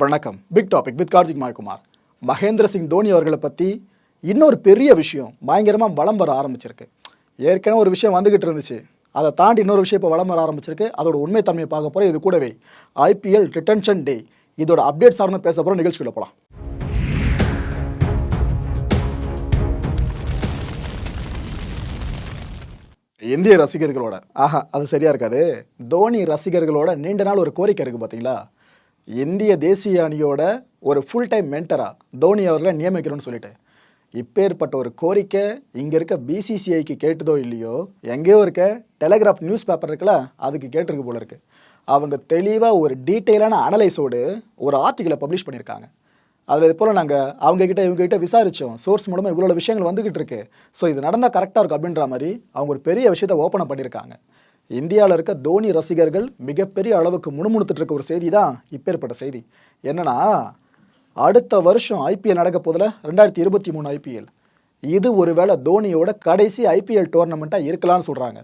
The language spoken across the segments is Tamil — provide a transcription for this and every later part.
வணக்கம். Big topic with Karthik Mayakumar Mahendra Singh Dhoni அவர்களை பற்றி இன்னொரு பெரிய விஷயம் பயங்கரமாக வளம் வர ஆரம்பிச்சிருக்கு. ஏற்கனவே ஒரு விஷயம் வந்துகிட்டு இருந்துச்சு. அதை தாண்டி இன்னொரு விஷயம் இப்போ வளம் வர ஆரம்பிச்சிருக்கு. அதோட உண்மை தன்மையை பார்க்க போகிறோம் இது கூடவே ஐபிஎல் ரிட்டன்ஷன் டே இதோட அப்டேட் சார்ந்து பேச போகிறோம் நிகழ்ச்சிக்குள்ள போகலாம் இந்திய ரசிகர்களோட. ஆஹா அது சரியா இருக்காது. தோனி ரசிகர்களோட நீண்ட நாள் ஒரு கோரிக்கை இருக்கு பாத்தீங்களா? இந்திய தேசிய அணியோட ஒரு ஃபுல் டைம் மென்டரா தோனி அவர்களை நியமிக்கணும்னு சொல்லிட்டு. இப்பேற்பட்ட ஒரு கோரிக்கை இங்கே இருக்க பிசிசிஐக்கு கேட்டதோ இல்லையோ எங்கேயோ இருக்க டெலிகிராஃப் நியூஸ் பேப்பர் இருக்குல்ல அதுக்கு கேட்டிருக்கு போல இருக்கு. அவங்க தெளிவாக ஒரு டீட்டெயிலான அனலைஸோடு ஒரு ஆர்டிக்கலை பப்ளிஷ் பண்ணியிருக்காங்க. அதில் இது போல் நாங்கள் அவங்கக்கிட்ட இவங்ககிட்ட விசாரித்தோம் சோர்ஸ் மூலமாக இவ்வளோ விஷயங்கள் வந்துக்கிட்டு இருக்கு. ஸோ இது நடந்தால் கரெக்டாக இருக்கும் அப்படின்ற மாதிரி அவங்க ஒரு பெரிய விஷயத்தை ஓப்பன் பண்ணியிருக்காங்க. இந்தியாவில் இருக்க தோனி ரசிகர்கள் மிகப்பெரிய அளவுக்கு முணுமுணுத்துட்டு இருக்க ஒரு செய்தி தான் இப்பேற்பட்ட செய்தி. என்னன்னா அடுத்த வருஷம் ஐபிஎல் நடக்க போதில் ரெண்டாயிரத்தி இருபத்தி மூணு ஐபிஎல் இது ஒருவேளை தோனியோட கடைசி ஐபிஎல் டோர்னமெண்ட்டாக இருக்கலாம்னு சொல்கிறாங்க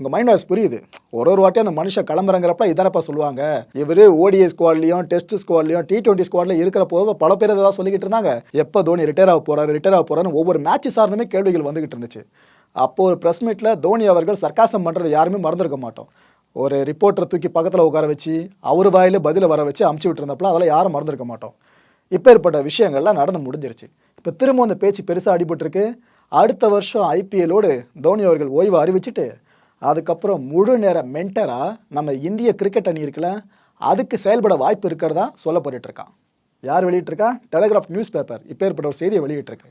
உங்கள் மைண்ட் வாய்ஸ் புரியுது. ஒரு ஒரு வாட்டியும் அந்த மனுஷன் கிளம்புறங்கிறப்ப இதானப்பா சொல்லுவாங்க. இவர் ஓடிஐ ஸ்குவாட்லையும் டெஸ்ட் ஸ்குவாட்லையும் டி டுவெண்ட்டி ஸ்குவாட்லையும் இருக்கிற போது பல பேர் ஏதாவது சொல்லிக்கிட்டு இருந்தாங்க. எப்போ தோனி ரிட்டையர் ஆக போகிறாரு ரிட்டையர் ஆக போகிறாருன்னு ஒவ்வொரு மேட்ச் சார்ந்துமே கேள்விகள் வந்துகிட்டு இருந்துச்சு. அப்போது ஒரு ப்ரெஸ் மீட்டில் தோனி அவர்கள் சர்க்காசம் பண்ணுறது யாருமே மறந்துருக்க மாட்டோம். ஒரு ரிப்போர்ட்டரை தூக்கி பக்கத்தில் உட்கார வச்சு அவர் வாயில் பதில வர வச்சு அமுச்சு விட்டுருந்தப்பலாம் அதெல்லாம் யாரும் மறந்துருக்க மாட்டோம். இப்போ ஏற்பட்ட விஷயங்கள்லாம் நடந்து முடிஞ்சிருச்சு. இப்போ திரும்ப அந்த பேச்சு பெருசாக அடிபட்டிருக்கு. அடுத்த வருஷம் ஐபிஎல்லோடு தோனி அவர்கள் ஓய்வு அறிவிச்சிட்டு அதுக்கப்புறம் முழு நேர மென்டராக நம்ம இந்திய கிரிக்கெட் அணி இருக்குல்ல அதுக்கு செயல்பட வாய்ப்பு இருக்கிறதா சொல்லப்பட்டுருக்கான் யார் வெளியிட்டிருக்கா? டெலிகிராஃப் நியூஸ் பேப்பர் இப்போ ஏற்பட்ட ஒரு செய்தியை வெளியிட்டிருக்கு.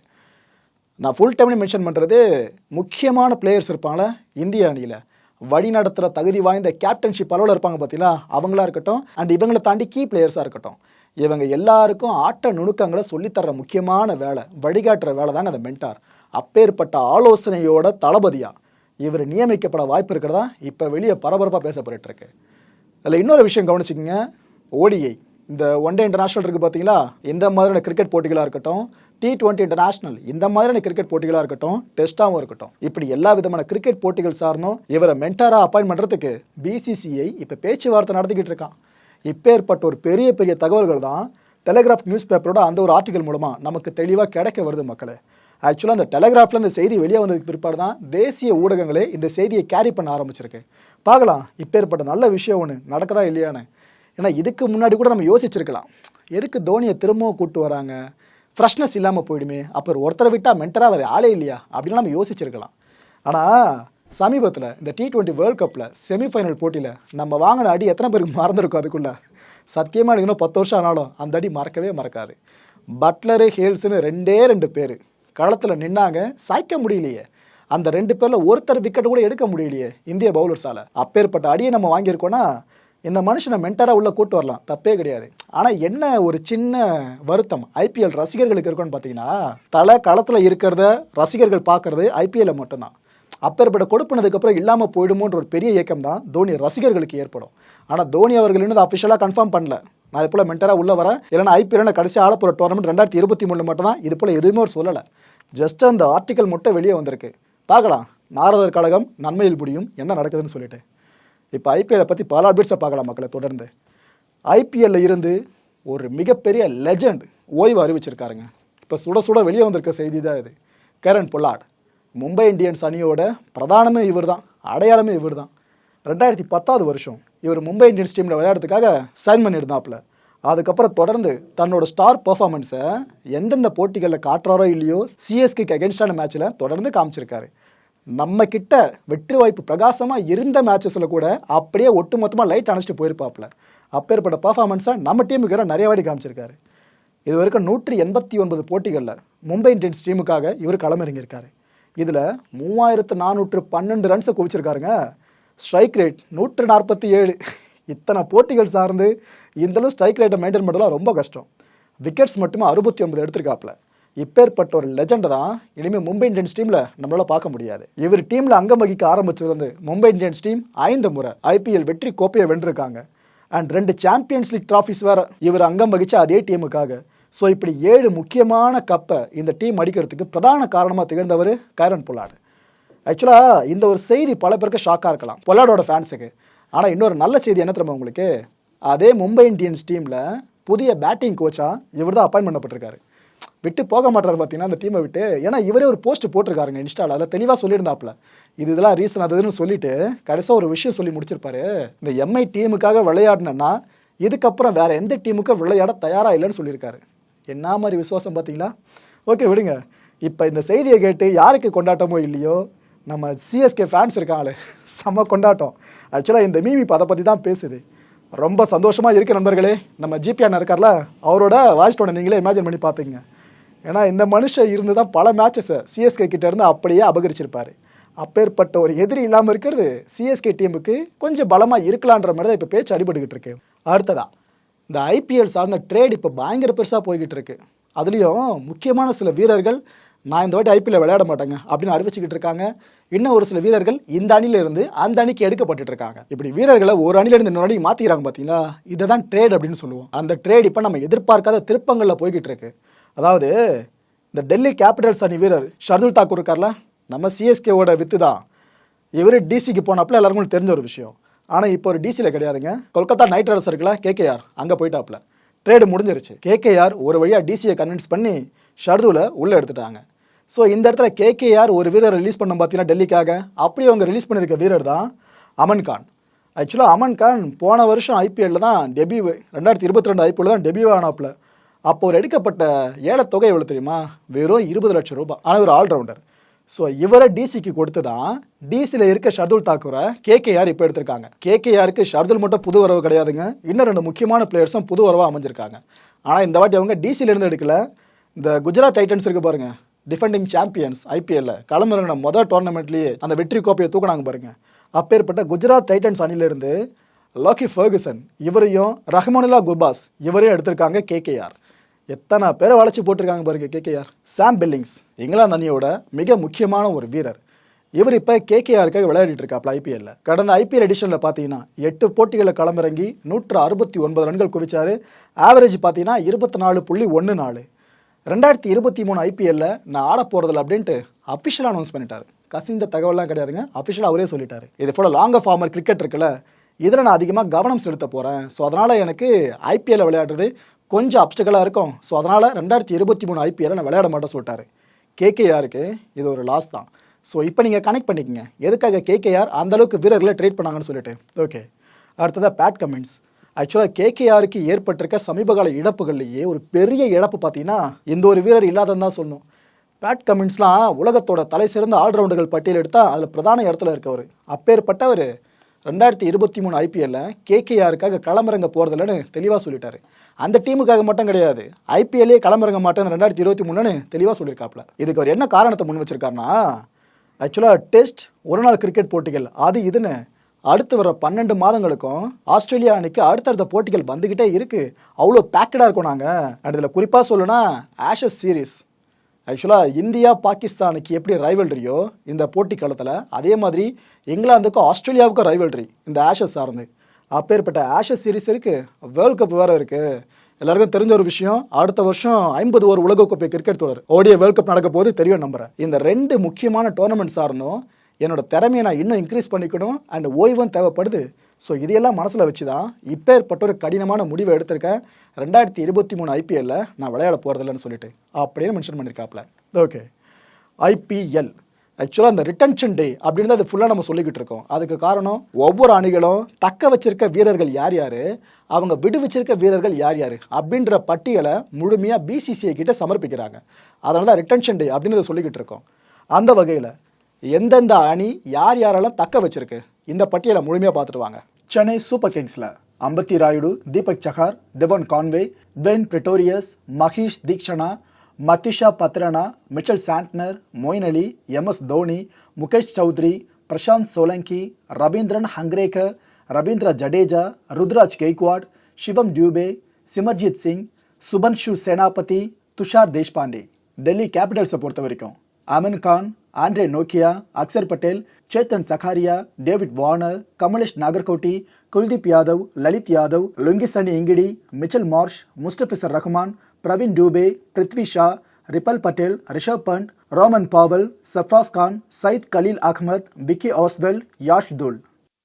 நான் ஃபுல் டைம்னு மென்ஷன் பண்ணுறது முக்கியமான பிளேயர்ஸ் இருப்பாங்கள இந்திய அணியில். வழி நடத்துகிற தகுதி வாய்ந்த கேப்டன்ஷிப் அளவில் இருப்பாங்க பார்த்தீங்களா அவங்களா இருக்கட்டும் அண்ட் இவங்களை தாண்டி கீ பிளேயர்ஸாக இருக்கட்டும். இவங்க எல்லாருக்கும் ஆட்ட நுணுக்கங்களை சொல்லித்தர்ற முக்கியமான வேலை வழிகாட்டுற வேலை தாங்க அந்த மென்டார் அப்பேற்பட்ட ஆலோசனையோட தளபதியாக இவர் நியமிக்கப்பட வாய்ப்பு இருக்கிறதா? இப்போ வெளியே பரபரப்பாக பேசப்பட்டு இருக்கு அதில் இன்னொரு விஷயம் கவனிச்சுக்கோங்க. ஓடிஐ. இந்த ஒன் டே இன்டர்நேஷனல் இருக்குது பார்த்தீங்களா இந்த மாதிரியான கிரிக்கெட் போட்டிகளாக இருக்கட்டும் டி டுவெண்ட்டி இன்டர்நேஷனல் இந்த மாதிரியான கிரிக்கெட் போட்டிகளாக இருக்கட்டும் டெஸ்ட்டாகவும் இருக்கட்டும். இப்படி எல்லா விதமான கிரிக்கெட் போட்டிகள் சார்ந்தும் இவரை மென்டாராக அப்பாயின் பண்ணுறதுக்கு பிசிசிஐ இப்போ பேச்சுவார்த்தை நடத்திக்கிட்டு இருக்கான். இப்பேற்பட்ட ஒரு பெரிய பெரிய தகவல்கள் தான் டெலிகிராஃப் நியூஸ் பேப்பரோட அந்த ஒரு ஆர்டிகல் மூலமாக நமக்கு தெளிவாக கிடைக்க வருது மக்களே. ஆக்சுவலாக அந்த டெலிகிராஃபில் இந்த செய்தி வெளியே வந்ததுக்கு பிற்பாடு தான் தேசிய ஊடகங்களே இந்த செய்தியை கேரி பண்ண ஆரம்பிச்சிருக்கு. பார்க்கலாம் இப்பேற்பட்ட நல்ல விஷயம் ஒன்று நடக்குதா இல்லையான்னு. ஏன்னா இதுக்கு முன்னாடி கூட நம்ம யோசிச்சிருக்கலாம். எதுக்கு தோனியை திரும்பவும் கூப்பிட்டு வராங்க? ஃப்ரெஷ்னஸ் இல்லாமல் போயிடுமே. அப்புறம் ஒருத்தரை விட்டால் மென்டராக வேறு ஆளே இல்லையா? அப்படின்னு நம்ம யோசிச்சிருக்கலாம். ஆனால் சமீபத்தில் இந்த டி டுவெண்ட்டி வேர்ல்ட் கப்பில் செமிஃபைனல் போட்டியில் நம்ம வாங்கின அடி எத்தனை பேருக்கு மறந்துருக்கும் அதுக்குள்ளே? சத்தியமாக எனக்கு இன்னும் பத்து வருஷம் ஆனாலும் அந்த அடி மறக்கவே மறக்காது. பட்லரு ஹேல்ஸ்னு ரெண்டே ரெண்டு பேர். களத்தில் நின்னாங்க. சாய்க்க முடியலையே. அந்த ரெண்டு பேரில் ஒருத்தர் விக்கெட் கூட எடுக்க முடியலையே இந்திய பவுலர்ஸால் அப்பேற்பட்ட அடியை நம்ம வாங்கியிருக்கோன்னா இந்த மனுஷனை மென்டராக உள்ள கூட்டு வரலாம். தப்பே கிடையாது. ஆனால் என்ன ஒரு சின்ன வருத்தம்? ஐபிஎல் ரசிகர்களுக்கு இருக்குன்னு பார்த்தீங்கன்னா தலை களத்தில் இருக்கிறத ரசிகர்கள் பார்க்குறது ஐபிஎல்ல மட்டும்தான். அப்பேற்பட்ட கொடுப்பினதுக்கப்புறம் இல்லாமல் போயிடுமோன்ற ஒரு பெரிய இயக்கம் தான் தோனி ரசிகர்களுக்கு ஏற்படும். ஆனால் தோனி அவர்கள் இன்னும் அஃபிஷியலாக கன்ஃபார்ம் பண்ணல. நான் இது போல் மென்டராக உள்ள வரேன். இல்லைனா ஐபிஎல் கடைசி ஆள போகிற டோர்னமெண்ட் ரெண்டாயிரத்தி இருபத்தி மூணு மட்டும் தான் இது போல் எதுவுமே ஒரு சொல்லலை. ஜஸ்ட் அந்த ஆர்டிக்கல் மட்டும் வெளியே வந்திருக்கு. பார்க்கலாம். நாரதர் கழகம் நன்மையில் முடியும். என்ன நடக்குதுன்னு சொல்லிட்டு. இப்போ ஐபிஎல்லை பற்றி பல அப்டேட்ஸை பார்க்கலாம் மக்களை தொடர்ந்து. ஐபிஎல்ல இருந்து ஒரு மிகப்பெரிய லெஜண்ட் ஓய்வு அறிவிச்சிருக்காருங்க. இப்போ சுட சுட வெளியே வந்திருக்க செய்தி தான் இது. கரண் பொல்லாட் மும்பை இந்தியன்ஸ் அணியோட பிரதானமே இவர் தான் அடையாளமே இவர் தான் ரெண்டாயிரத்தி பத்தாவது வருஷம் இவர் மும்பை இந்தியன்ஸ் டீமில் விளையாடுறதுக்காக சைன் பண்ணியிருந்தாப்புல. அதுக்கப்புறம் தொடர்ந்து தன்னோட ஸ்டார் பெர்ஃபார்மன்ஸை எந்தெந்த போட்டிகளில் காட்டுறாரோ இல்லையோ சிஎஸ்கேக்கு அகேன்ஸ்டான மேட்ச்சில் தொடர்ந்து காமிச்சிருக்காரு. நம்ம கிட்ட வெற்றி வாய்ப்பு பிரகாசமாக இருந்த மேட்சஸில் கூட அப்படியே ஒட்டுமொத்தமாக லைட் அணைச்சிட்டு போயிருப்பாப்ல அப்பேற்பட்ட பர்ஃபார்மன்ஸை நம்ம டீமுக்கு நிறைய வாடி காமிச்சிருக்காரு. இது வரைக்கும் நூற்றி எண்பத்தி ஒன்பது போட்டிகளில் மும்பை இந்தியன்ஸ் டீமுக்காக இவர் களமிறங்கியிருக்காரு. இதில் மூவாயிரத்து நானூற்று பன்னெண்டு ரன்ஸை குவிச்சிருக்காருங்க. ஸ்ட்ரைக் ரேட் நூற்று நாற்பத்தி ஏழு. இத்தனை போட்டிகள் சார்ந்து இந்தளவு ஸ்ட்ரைக் ரேட்டை மெயின்டைன் பண்ணுறதுலாம் ரொம்ப கஷ்டம். விக்கெட்ஸ் மட்டுமே அறுபத்தி ஒன்பது எடுத்திருக்காப்புல. இப்பேற்பட்ட ஒரு லெஜண்ட் தான். இனிமேல் மும்பை இந்தியன்ஸ் டீமில் நம்மளால் பார்க்க முடியாது. இவர் டீமில் அங்கம் வகிக்க ஆரம்பிச்சிருந்து மும்பை இந்தியன்ஸ் டீம் ஐந்து முறை ஐபிஎல் வெற்றி கோப்பையை வென்றிருக்காங்க. அண்ட் ரெண்டு சாம்பியன்ஸ் லீக் ட்ராஃபிஸ் வேற இவர் அங்கம் வகிச்ச அதே டீமுக்காக ஸோ இப்படி ஏழு முக்கியமான கப்பை இந்த டீம் அடிக்கிறதுக்கு பிரதான காரணமாக திகழ்ந்தவர் கைரன் பொல்லாடு ஆக்சுவலாக இந்த ஒரு செய்தி பல பேருக்கு ஷாக்காக இருக்கலாம். பொல்லாடோட ஃபேன்ஸுக்கு ஆனால் இன்னொரு நல்ல செய்தி என்ன தெரியுமா உங்களுக்கு? அதே மும்பை இந்தியன்ஸ் டீமில் புதிய பேட்டிங் கோச்சாக இவர் தான் அப்பாயின் பண்ணப்பட்டிருக்காரு. விட்டு போக மாட்டார் பார்த்தீங்கன்னா அந்த டீமை விட்டு. ஏன்னா இவரே ஒரு போஸ்ட் போட்டிருக்காருங்க இன்ஸ்டால. அதில் தெளிவாக சொல்லியிருந்தாப்புல. இது இதெல்லாம் ரீசன் அதுன்னு சொல்லிட்டு கடைசியாக ஒரு விஷயம் சொல்லி முடிச்சிருப்பாரு. இந்த எம்ஐ டீமுக்காக விளையாடினேன்னா இதுக்கப்புறம் வேற எந்த டீமுக்கும் விளையாட தயாராக இல்லைன்னு சொல்லியிருக்காரு. என்ன மாதிரி விசுவாசம் பார்த்தீங்களா ஓகே விடுங்க. இப்போ இந்த செய்தியை கேட்டு யாருக்கு கொண்டாட்டமோ இல்லையோ நம்ம சிஎஸ்கே ஃபேன்ஸ் இருக்காங்களே செம்ம கொண்டாட்டம். ஆக்சுவலாக இந்த மீமி இப்போ அதை பற்றி தான் பேசுது. ரொம்ப சந்தோஷமாக இருக்க நண்பர்களே. நம்ம ஜிபி அண்ணன் இருக்கார்ல அவரோட வாய்ஸ் டோனை நீங்களே இமேஜின் பண்ணி பார்த்துங்க ஏன்னா இந்த மனுஷன் இருந்து தான் பல மேட்சஸை சிஎஸ்கே கிட்ட இருந்து அப்படியே அபகரிச்சிருப்பார். அப்பேற்பட்ட ஒரு எதிரி இல்லாமல் இருக்கிறது சிஎஸ்கே டீமுக்கு கொஞ்சம் பலமாக இருக்கலான்ற மாதிரி தான் இப்போ பேச்சு அடிபட்டுக்கிட்டு இருக்கு. அடுத்ததா இந்த ஐபிஎல் சார்ந்த ட்ரேட் இப்போ பயங்கர பெருசாக போய்கிட்டு இருக்கு. அதுலேயும் முக்கியமான சில வீரர்கள் நான் இந்த வாட்டி ஐபிஎல் விளையாட மாட்டேங்க அப்படின்னு அறிவிச்சுக்கிட்டு இருக்காங்க. இன்னும் ஒரு சில வீரர்கள் இந்த அணிலிருந்து அந்த அணிக்கு எடுக்கப்பட்டு இருக்காங்க. இப்படி வீரர்களை ஒரு அணிலிருந்து இன்னொரு அணிக்கு மாற்றிக்கிறாங்க பார்த்தீங்களா இதை தான் ட்ரேட் அப்படின்னு சொல்லுவோம். அந்த ட்ரேட் இப்போ நம்ம எதிர்பார்க்காத திருப்பங்களில் போய்கிட்டு இருக்கு. அதாவது இந்த டெல்லி கேபிட்டல்ஸ் அணி வீரர் ஷர்துல் தாக்கூர் இருக்கார்ல? நம்ம சிஎஸ்கேவோட வித்து தான். இவர் டிசிக்கு போனப்பல எல்லாருக்கும் தெரிஞ்ச ஒரு விஷயம். ஆனால் இப்போ ஒரு டிசியில் கிடையாதுங்க. கொல்கத்தா நைட் ரைடர்ஸ் இருக்குல்ல கேகேஆர் அங்கே போயிட்டாப்ல. ட்ரேடு முடிஞ்சிருச்சு. கேகேஆர் ஒரு வழியாக டிசியை கன்வின்ஸ் பண்ணி ஷர்துவில் உள்ளே எடுத்துட்டாங்க. ஸோ இந்த இடத்துல கேகேஆர் ஒரு வீரர் ரிலீஸ் பண்ண பார்த்தீங்கன்னா டெல்லிக்காக? அப்படி அவங்க ரிலீஸ் பண்ணியிருக்க வீரர் தான் அமன் கான். ஆக்சுவலாக அமன் கான் போன வருஷம் ஐபிஎல்லில் தான் டெபியூ ரெண்டாயிரத்தி இருபத்தி ரெண்டு ஐபிஎல் தான் டெபியூ ஆனாப்புல அப்போ ஒரு எடுக்கப்பட்ட ஏலத்தொகை எவ்வளோ தெரியுமா? வெறும் இருபது லட்சம் ரூபாய். ஆனால் ஒரு ஆல்ரவுண்டர் ஸோ இவரை டிசிக்கு கொடுத்து தான் டிசியில் இருக்க ஷர்துல் தாக்கூரை கேகேஆர் இப்போ எடுத்திருக்காங்க. கேகேஆருக்கு ஷர்துல் மட்டும் புது வரவு கிடையாதுங்க. இன்னும் ரெண்டு முக்கியமான பிளேயர்ஸும் புது வரவாக அமைஞ்சிருக்காங்க. ஆனால் இந்த வாட்டி அவங்க டிசியிலேருந்து எடுக்கல. இந்த குஜராத் டைட்டன்ஸ் இருக்கு பாருங்க. டிஃபெண்டிங் சாம்பியன்ஸ் ஐபிஎல்ல களமிறங்கின மொதல் டோர்னமெண்ட்லேயே அந்த வெற்றி கோப்பையை தூக்கினாங்க பாருங்க. அப்பேற்பட்ட குஜராத் டைட்டன்ஸ் அணிலிருந்து லாக்கி ஃபர்குசன் இவரையும் ரஹ்மானுல்லா குர்பாஸ் இவரையும் எடுத்திருக்காங்க கேகேஆர் எத்தனை பேரை வளைச்சு போட்டிருக்காங்க பாருங்க கேகேஆர். சாம் பில்லிங்ஸ் இங்கிலாந்து அணியோட மிக முக்கியமான ஒரு வீரர். இவர் இப்போ கேகேஆருக்காக விளையாடிட்டு இருக்காப்ல ஐபிஎல்ல கடந்த ஐபிஎல் எடிஷனில் பார்த்தீங்கன்னா எட்டு போட்டிகளில் களமிறங்கி நூற்று அறுபத்தி ஒன்பது ரன்கள் குவிச்சாரு. ஆவரேஜ் பார்த்தீங்கன்னா இருபத்தி நாலு புள்ளி ஒன்று நாலு. ரெண்டாயிரத்தி இருபத்தி மூணு ஐபிஎல்ல நான் ஆட போறதில்ல அப்படின்ட்டு அஃபிஷியலாக அனௌன்ஸ் பண்ணிட்டாரு. கசிந்த தகவல்லாம் கிடையாதுங்க. அஃபிஷியலாக அவரே சொல்லிட்டாரு. இது போல லாங் ஃபார்மர் கிரிக்கெட் இருக்குல்ல இதில் நான் அதிகமாக கவனம் செலுத்த போகிறேன் ஸோ அதனால் எனக்கு ஐபிஎல்ல விளையாடுறது கொஞ்சம் அப்டக்கலாக இருக்கும். ஸோ அதனால் ரெண்டாயிரத்தி இருபத்தி மூணு ஐபிஎல்ல நான் விளையாட மாட்டேன் சொல்லிட்டாரு. கேகேஆருக்கு இது ஒரு லாஸ் தான். ஸோ இப்போ நீங்கள் கனெக்ட் பண்ணிக்கங்க. எதுக்காக கேகேஆர் அந்த அளவுக்கு வீரர்களை ட்ரேட் பண்ணாங்கன்னு சொல்லிட்டு. ஓகே அடுத்ததாக பேட் கமெண்ட்ஸ் ஆக்சுவலாக கேகேஆருக்கு ஏற்பட்டிருக்க சமீபகால இழப்புகள்லேயே ஒரு பெரிய இழப்பு பார்த்தீங்கன்னா எந்த ஒரு வீரர் இல்லாதன்னு தான் சொல்லணும். பேட் கமின்ஸ்லாம் உலகத்தோட தலை சிறந்த ஆல்ரவுண்டர்கள் பட்டியல் எடுத்தால் அதில் பிரதான இடத்துல இருக்கவர். அப்பேற்பட்டவர் ரெண்டாயிரத்தி இருபத்தி மூணு ஐபிஎல்ல கேகேஆருக்காக களமிறங்க போகிறதில்லன்னு தெளிவாக சொல்லிட்டாரு. அந்த டீமுக்காக மட்டும் கிடையாது ஐபிஎல்லே களமிறங்க மாட்டேன்னு ரெண்டாயிரத்தி இருபத்தி மூணுன்னு தெளிவாக சொல்லியிருக்காப்ல இதுக்கு அவர் என்ன காரணத்தை முன் வச்சிருக்காருன்னா ஆக்சுவலாக டெஸ்ட் ஒரு நாள் கிரிக்கெட் போட்டிகள் அது இதுன்னு அடுத்து வர பன்னெண்டு மாதங்களுக்கும் ஆஸ்திரேலியா அன்னைக்கு அடுத்தடுத்த போட்டிகள் வந்துக்கிட்டே இருக்கு. அவ்வளோ பேக்கடாக இருக்கும் நாங்கள் அண்ட் குறிப்பாக சொல்லுன்னா ஆஷஸ் சீரீஸ் ஆக்சுவலாக இந்தியா பாகிஸ்தானுக்கு எப்படி ரைவல்ரியோ இந்த போட்டி காலத்தில் அதே மாதிரி இங்கிலாந்துக்கும் ஆஸ்திரேலியாவுக்கும் ரைவல்ரி இந்த ஆஷஸ் சார்ந்து. அப்பேற்பட்ட ஆஷஸ் சீரிஸ் இருக்குது வேர்ல்ட் கப் வேறு இருக்குது எல்லாருக்கும் தெரிஞ்ச ஒரு விஷயம் அடுத்த வருஷம் ஐம்பது ஓவர் உலகக்கோப்பை கிரிக்கெட் தொடர் ஓடிய வேர்ல்ட் கப் நடக்க போது தெரியும் நம்புறேன். இந்த ரெண்டு முக்கியமான டோர்னமெண்ட் சார்ந்தும் என்னோட திறமையை நான் இன்னும் இன்க்ரீஸ் பண்ணிக்கணும் அண்ட் ஓய்வும் தேவைப்படுது. ஸோ இதையெல்லாம் மனசில் வச்சு தான் இப்பேற்பட்ட ஒரு கடினமான முடிவை எடுத்திருக்கேன். ரெண்டாயிரத்தி இருபத்தி மூணு ஐபிஎல்ல நான் விளையாட போகிறதில்லன்னு சொல்லிட்டு அப்படின்னு மென்ஷன் பண்ணியிருக்காப்ல ஓகே ஐபிஎல் ஆக்சுவலாக அந்த ரிட்டன்ஷன் டே அப்படின்னு தான் அது ஃபுல்லாக நம்ம சொல்லிக்கிட்டு இருக்கோம். அதுக்கு காரணம் ஒவ்வொரு அணிகளும் தக்க வச்சிருக்க வீரர்கள் யார் யார்? அவங்க விடுவிச்சிருக்க வீரர்கள் யார் யார்? அப்படின்ற பட்டியலை முழுமையாக பிசிசிஐ கிட்ட சமர்ப்பிக்கிறாங்க. அதனால தான் ரிட்டன்ஷன் டே அப்படின்னு அதை சொல்லிக்கிட்டு இருக்கோம். அந்த வகையில் எந்தெந்த அணி யார் யாரெல்லாம் தக்க வச்சிருக்கு? இந்த பட்டியலை முழுமையாக பார்த்துட்டு வாங்க. Chennai super கிங்ஸில் Ambati Rayudu Deepak Chahar Devon Conway Ben Pretorius Maheesh Theekshana Matheesha Pathirana Mitchell Santner Moeen Ali M S Dhoni Mukesh Choudhary Prashant Solanki Ravindran Hangargekar Ravindra Jadeja Ruturaj Gaikwad Shivam Dube Simarjeet Singh Subhranshu Senapati Tushar Deshpande. Delhi கேபிட்டல்ஸை பொறுத்த வரைக்கும் Amin Khan Andre Nokia Axar Patel Chetan Sakariya David Warner Kamlesh Nagarkoti Kuldeep Yadav Lalit Yadav Lungi Ngidi Mitchell Marsh Mustafizur Rahman Praveen Dubey Prithvi Shaw Ripal Patel Rishabh Pant Rovman Powell Sarfaraz Khan Syed Khaleel Ahmed Vicky Ostwal Yash Dhull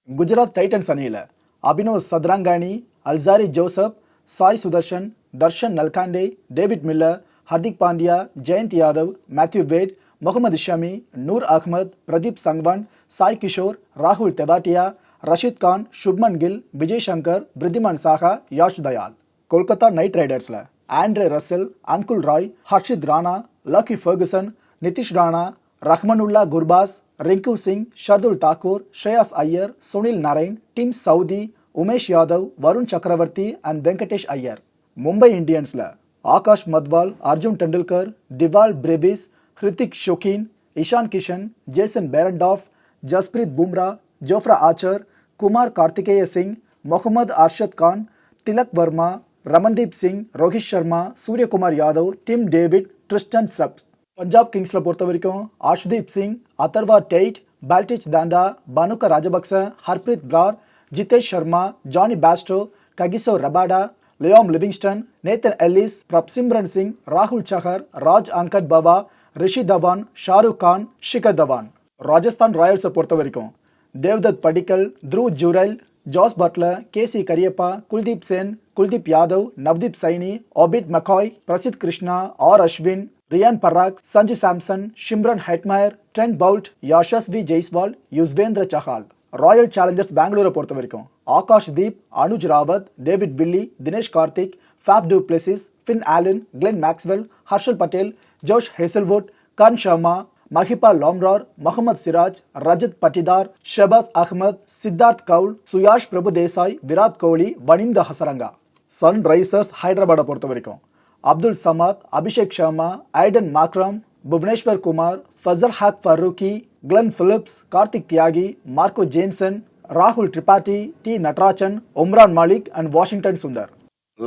Gujarat Titans அணியில் Abhinav Sadarangani Alzarri Joseph Sai Sudharsan Darshan Nalkande David Miller Hardik Pandya Jayant Yadav Matthew Wade Mohammed Shami Noor Ahmad Pradeep Sangwan Sai Kishore ராகுல் Tewatia Rashid Khan Shubman Gill Vijay Shankar Wriddhiman Saha Yash Dayal. Kolkata Knight ரைடர்ஸில் Andre Russell Anukul Roy Harshit Rana Lockie Ferguson Nitish Rana Rahmanullah Gurbaz Rinku Singh Shardul Thakur Shreyas Iyer Sunil Narine Tim Southee Umesh Yadav Varun Chakravarthy and Venkatesh Iyer. Mumbai இந்தியன்ஸில் Akash Madhwal Arjun Tendulkar Dewald Brevis Hrithik Shokeen Ishan Kishan Jason Behrendorff Jasprit Bumrah Jofra Archer Kumar Kartikeya Singh Mohammad Arshad Khan Tilak Varma Ramandeep Singh Rohit Sharma Suryakumar Yadav Tim David Tristan Stubbs Punjab கிங்ஸில் பொறுத்த வரைக்கும் Arshdeep Singh Atharva Taide Baltej Dhanda Bhanuka Rajapaksa Harpreet Brar Jitesh Sharma Jonny Bairstow Kagiso Rabada Liam Livingstone Nathan Ellis Prabhsimran Singh ராகுல் சஹர் ராஜ் அங்கட் பவா Rishi Dhawan Shahrukh Khan Shikhar Dhawan. Rajasthan ராயல்ஸை பொறுத்த வரைக்கும் Devdutt Padikkal Dhruv Jurel Jos Buttler K C Cariappa Kuldeep Sen Kuldeep Yadav Navdeep Saini Obed McCoy Prasidh Krishna R Ashwin Riyan Parag Sanju Samson Shimron Hetmyer Trent Boult Yashasvi Jaiswal Yuzvendra Chahal. Royal Challengers பெங்களூரை பொறுத்த வரைக்கும் Akash Deep Anuj Rawat David Willey Dinesh Karthik Faf du Plessis Finn Allen Glenn Maxwell Harshal Patel Josh Hazlewood Karn Sharma Mahipal Lomror Mohammed Siraj Rajat Patidar Shahbaz Ahmed Siddarth Kaul Suyash Prabhu Desai Virat Kohli Wanindu Hasaranga. Sunrisers ஹைதராபாத்தை பொறுத்த வரைக்கும். Abdul Samad Abhishek Sharma Aiden Markram Bhuvneshwar Kumar Fazalhaq Farooqi Glenn Phillips Kartik Tyagi Marco Jansen ராகுல் Tripathi T Natarajan Umran Malik and Washington Sundar.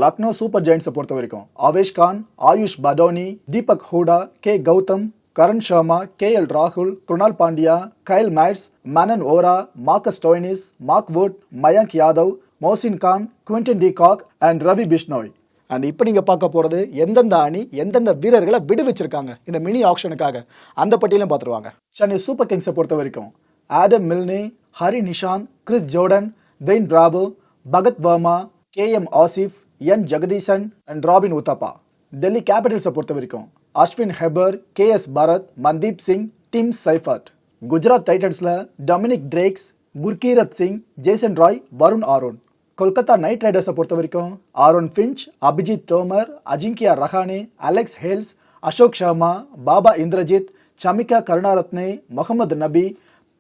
Lucknow Super ஜெயின்ஸை பொறுத்த வரைக்கும் Avesh Khan Ayush Badoni Deepak Hooda K Gowtham Karan Sharma K L ராகுல் Krunal Pandya Kyle Mayers Manan Vohra Marcus Stoinis Mark Wood Mayank Yadav Mohsin Khan Quinton de Kock and Ravi Bishnoi and இப்போ நீங்கள் பார்க்க போகிறது எந்தெந்த அணி எந்தெந்த வீரர்களை விடுவிச்சிருக்காங்க இந்த மினி ஆக்ஷனுக்காக. அந்த பட்டியலும் பார்த்துருவாங்க. சென்னை சூப்பர் கிங்ஸை பொறுத்த வரைக்கும் Adam Milne Hari Nishaanth Chris Jordan Dwayne Bravo Bhagath Varma K M Asif N Jagadeesan and Robin Uthappa Delhi கேபிட்டல்ஸை பொறுத்த வரைக்கும் Ashwin Hebbar K S Bharat Mandeep Singh Tim Seifert Gujarat டைட்டன்ஸில் Dominic Drakes Gurkeerat Singh Jason Roy Varun Aaron Kolkata Knight ரைடர்ஸை பொறுத்த வரைக்கும் Aaron Finch Abhijeet Tomar Ajinkya Rahane Alex Hales Ashok Sharma Baba Indrajith Chamika Karunaratne Mohammad Nabi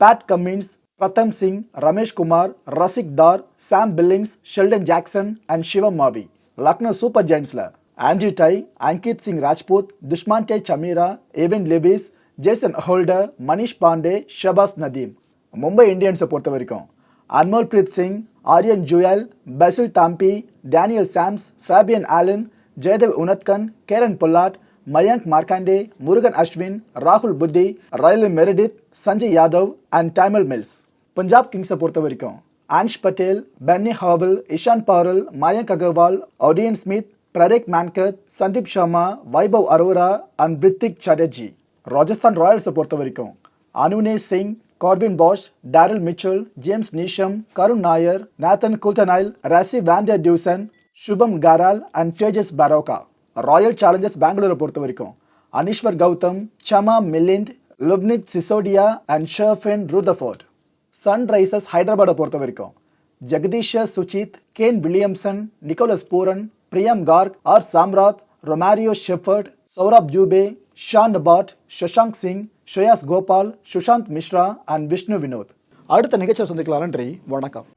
Pat Cummins Pratham Singh Ramesh Kumar Rasikh Dar Sam Billings Sheldon Jackson and Shivam Mavi Lucknow Super ஜெயின்ஸில் Andrew Tye Ankit Singh Rajpoot Dushmantha Chameera Evin Lewis Jason Holder Manish Pandey Shahbaz Nadeem Mumbai இந்தியன்ஸை பொறுத்த வரைக்கும் Anmolpreet Singh Aryan Juyal Basil Thampi Daniel Sams Fabian Allen Jaydev Unadkat Kieron Pollard Mayank Markande Murugan Ashwin ராகுல் Buddhi Riley Meredith Sanjay Yadav and Tymal Mills Punjab கிங்ஸை பொறுத்த வரைக்கும் Ansh Patel Benny Howell Ishan Porel Mayank Agarwal Odean Smith Prerak Mankad Sandeep Sharma Vaibhav Arora and Writtick Chatterjee Rajasthan ராயல்ஸை பொறுத்த வரைக்கும் Anunay Singh Corbin Bosch Daryl Mitchell James Neesham Karun Nair Nathan Coulter Nile Rassie van der Dussen Shubham Garhwal and Tejas Baroka Royal Challengers பெங்களூரை பொறுத்த வரைக்கும் Aneeshwar Gautam Chama Milind Luvnith Sisodia and Sherfane Rutherford Sunrisers ஹைதராபாடை பொறுத்த வரைக்கும் Jagadeesha Suchith Kane Williamson Nicholas Pooran Priyam Garg R Samarth Romario Shepherd Saurabh Dubey Sean Abbott Shashank Singh Shreyas Gopal Sushant Mishra and Vishnu Vinod அடுத்த நிகழ்ச்சியை சந்திக்கலாம். நன்றி. வணக்கம்.